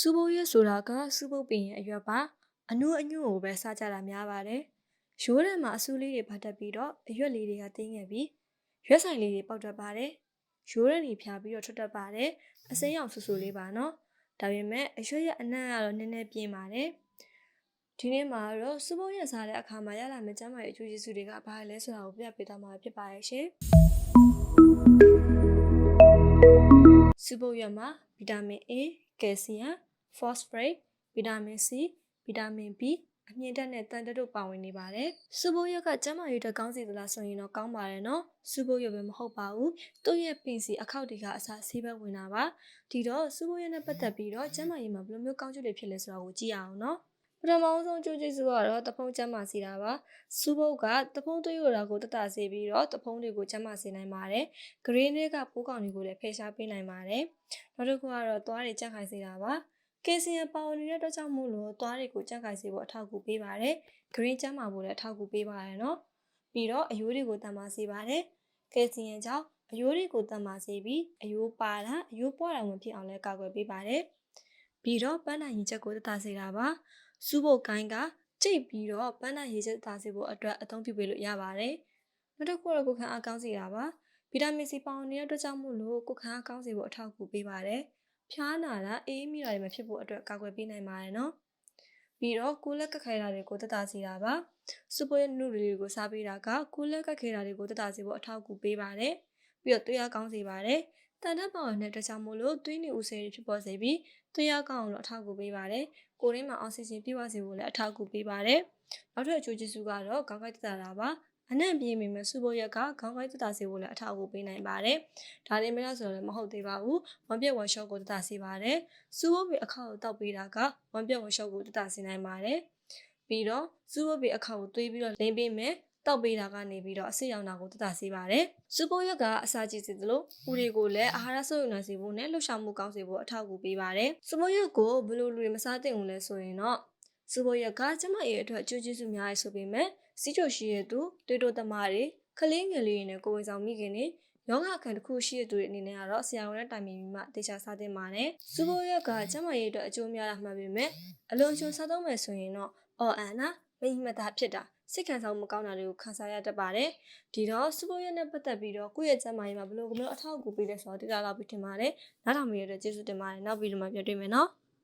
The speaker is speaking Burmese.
စူပုတ်ရွက်ဆိုတာကစူပုတ်ပင်ရဲ့အရွက်ပါအနုအညွန့်ကိုပဲစားကြတာများပါတယ်ရိုးထဲမှာအဆူလေးတွေပတ်တက်ပြီးတော့အရွက်လေးတွေကတင်းငယ်ပြီးရွက်ဆိုင်လေးတွေပေါက်တက်ပါတယ်ရိုးရဲနေဖြာပြီးတော့ထွက်တက်ပါတယ်အစိမ်းရောင်ဆူဆူလေးပါနော်ဒါပေမဲ့အရွက်ရဲ့အနံ့ကတော့နည်းနည်းပြင်းပါတယ်ဒီနေ့မှာတော့စူပုတ်ရွက်စားတဲ့အခါမှာရလာမယ့်ကျန်းမာရေးအကျိုးကျေးဇူးတွေကဘာလဲဆိုတာကိုပြပြပေးသွားမှာဖြစ်ပါရဲ့ရှင်စူပုတ်ရွက်မှာဗီတာမင် A ကယ်လ်ဆီယမ် phosphorus ဗီတာမင် C ဗီတာမင် B အမြင့်တက်နဲ့တန်တက်တို့ပါဝင်နေပါတယ်။စူဘိုးရွက်ကကျန်းမာရေးအတွက်ကောင်းစီသလားဆိုရင်တော့ကောင်းပါတယ်နော်။စူဘိုးရွက်ပဲမဟုတ်ပါဘူး။သူ့ရဲ့ပင်စီအခောက်တွေကအစားဆေးဘက်ဝင်တာပါ။ဒီတော့စူဘိုးရွက်နဲ့ပတ်သက်ပြီးတော့ကျန်းမာရေးမှာဘယ်လိုမျိုးကောင်းကျိုးတွေဖြစ်လဲဆိုတာကိုကြည့်ရအောင်နော်။ပထမဆုံးကျိုးကျေးဇူးကတော့တဖုံးကျန်းမာစေတာပါ။စူဘုတ်ကတဖုံးသွေးရတာကိုတတစေပြီးတော့တဖုံးတွေကိုကျန်းမာစေနိုင်ပါတယ်။ဂရင်းတွေကပိုးကောင်တွေကိုလည်းဖယ်ရှားပေးနိုင်ပါတယ်။နောက်တစ်ခုကတော့သွားတွေကြက်ခိုင်စေတာပါ။ ကယ်လ်ဆီယမ်ပါဝင်နေတဲ့အတွက်ကြောင့်မို့လို့သွားတွေကိုကြက်ခိုင်စေဖို့အထောက်အကူပေးပါတယ်။ green ကျန်းမာဖို့လည်းအထောက်အကူပေးပါတယ်နော်။ပြီးတော့အယိုးတွေကိုတန်မာစေပါတယ်။ကယ်လ်ဆီယမ်ကြောင့်အယိုးတွေကိုတန်မာစေပြီးအယိုးပါတာအယိုးပွားတာဝင်ဖြစ်အောင်လည်းကာကွယ်ပေးပါတယ်။ပြီးတော့ပန်းနိုင်ရင်ချက်ကိုတတစေတာပါ။စူးဖို့ကိုင်းကကြိတ်ပြီးတော့ပန်းနိုင်ရေချက်တစေဖို့အတွက်အသုံးပြုပေးလို့ရပါတယ်။နောက်တစ်ခုတော့ကိုခံအားကောင်းစေတာပါ။ဗီတာမင်စီပါဝင်နေတဲ့အတွက်ကြောင့်မို့လို့ကိုခံအားကောင်းစေဖို့အထောက်အကူပေးပါတယ်။ ဖျားနာတာအေးမိတာတွေမဖြစ်ဖို့အတွက်ကာကွယ်ပေးနိုင်ပါတယ်နော်။ပြီးတော့ကိုယ်လက်ကခဲတာတွေကိုတက်တာစေတာပါ။စူပါရဲ့နုတွေကိုစားပေးတာကကိုယ်လက်ကခဲတာတွေကိုတက်တာစေဖို့အထောက်အကူပေးပါတယ်။ပြီးတော့သွေးအားကောင်းစေပါတယ်။တန်တက်ပါဝင်တဲ့အတွက်ကြောင့်မို့လို့သွေးနေဦးစေတွေဖြစ်ပေါ်စေပြီးသွေးအားကောင်းအောင်လို့အထောက်အကူပေးပါတယ်။ကိုယ်ရင်းမှာအောက်ဆီဂျင်ပြည့်ဝစေဖို့လည်းအထောက်အကူပေးပါတယ်။နောက်ထပ်အကျိုးကျေးဇူးကတော့ခေါင်းကိုက်တက်တာတာပါ။ အနံ့ပြေးမိမဲ့စူပိုရက်ကခေါင်းကိုက်တက်တာစေဖို့လည်းအထောက်အကူပေးနိုင်ပါတယ်။ဒါလေးမလားဆိုတော့လည်းမဟုတ်သေးပါဘူး။ဝမ်ပြက်ဝမ်ရှော့ကိုတက်တာစေပါတယ်။စူဘိုဘီအခါကိုတောက်ပေးတာကဝမ်ပြက်ဝမ်ရှော့ကိုတက်တာစေနိုင်ပါတယ်။ပြီးတော့စူဘိုဘီအခါကိုသွေးပြီးတော့လိမ့်ပေးမယ်။တောက်ပေးတာကနေပြီးတော့အဆစ်ရောင်တာကိုတက်တာစေပါတယ်။စူပိုရက်ကအစာကြည့်စေသလိုဦးတွေကိုလည်းအာဟာရဆုပ်ယူနိုင်စေဖို့နဲ့လှုပ်ရှားမှုကောင်းစေဖို့အထောက်အကူပေးပါတယ်။စူပိုရက်ကိုဘယ်လိုလူတွေမစားသင့်ဘူးလဲဆိုရင်တော့ စူပိုရက်ကကျမရဲ့အတွက်အကျိုးကျေးဇူးများရဆိုပေမဲ့စီးချိုရှိရဲ့သူတွေးတိုသမားတွေကလေးငယ်လေးတွေနဲ့ကိုယ်ဝန်ဆောင်မိခင်တွေယောဂခံတစ်ခုရှိတဲ့သူတွေအနေနဲ့ကတော့ဆရာဝန်နဲ့တိုင်ပင်ပြီးမှတေချာစားသင့်ပါတယ်။စူပိုရက်ကကျမရဲ့အတွက်အကျိုးများတာမှန်ပေမဲ့အလုံးချုံစားသုံးမယ်ဆိုရင်တော့အော်အန်နာမိမတာဖြစ်တာစိတ်ခံစားမှုမကောင်းတာတွေကိုခံစားရတတ်ပါတယ်။ဒီတော့စူပိုရက်နဲ့ပတ်သက်ပြီးတော့ကိုယ့်ရဲ့ကျန်းမာရေးမှာဘယ်လိုကမျိုးအထောက်အကူပေးလဲဆိုတော့တိကျလာပြီးထင်ပါတယ်။နောက်ထောင်မိရတဲ့ကျေးဇူးတင်ပါတယ်။နောက်ဗီဒီယိုမှာပြန်တွေ့မယ်နော်။